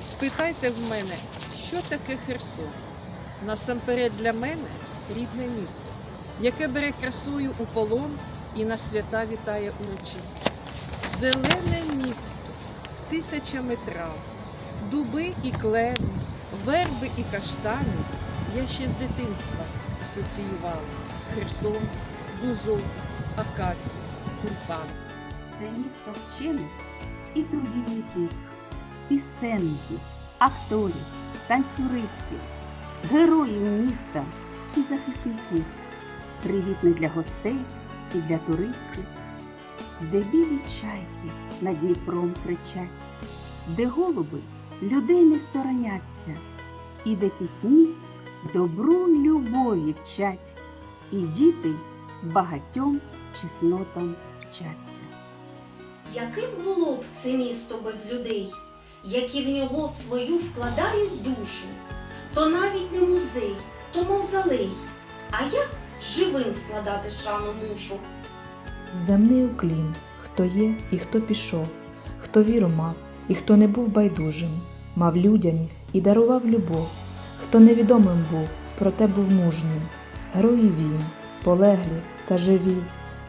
Спитайте в мене, що таке Херсон? Насамперед для мене рідне місто, яке бере красою у полон і на свята вітає урочисто. Зелене місто з тисячами трав, дуби і клени, верби і каштани. Я ще з дитинства асоціювала Херсон, бузок, акація, тюльпан. Це місто вчених і трудівників, пісенників, акторів, танцюристів, героїв міста і захисників, привітне для гостей і для туристів, де білі чайки над Дніпром кричать, де голуби людей не стороняться, і де пісні добру любові вчать, і діти багатьом чеснотам вчаться. Яким було б це місто без людей, які в нього свою вкладають душу, то навіть не музей, то мавзолей, а я живим складати шану мушу. Земний уклін, хто є і хто пішов, хто віру мав і хто не був байдужим, мав людяність і дарував любов, хто невідомим був, проте був мужнім. Герої він, полеглі та живі,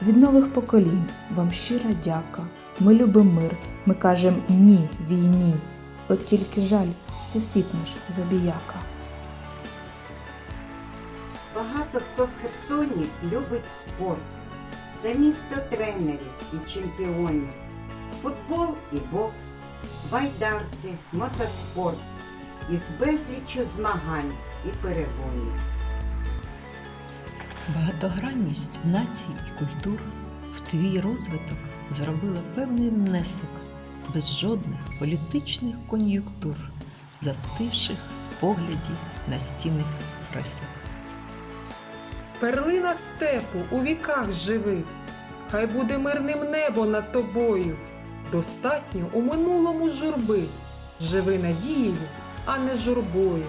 від нових поколінь вам щира дяка. Ми любимо мир, ми кажем ні війні. От тільки жаль, сусід наш забіяка. Багато хто в Херсоні любить спорт. Це місто тренерів і чемпіонів. Футбол і бокс, байдарки, мотоспорт із безліччю змагань і перегонів. Багатогранність націй і культур в твій розвиток зробила певний внесок без жодних політичних кон'юнктур, застивших в погляді настінних фресок. Перлина степу у віках живи, хай буде мирним небо над тобою. Достатньо у минулому журби, живи надією, а не журбою.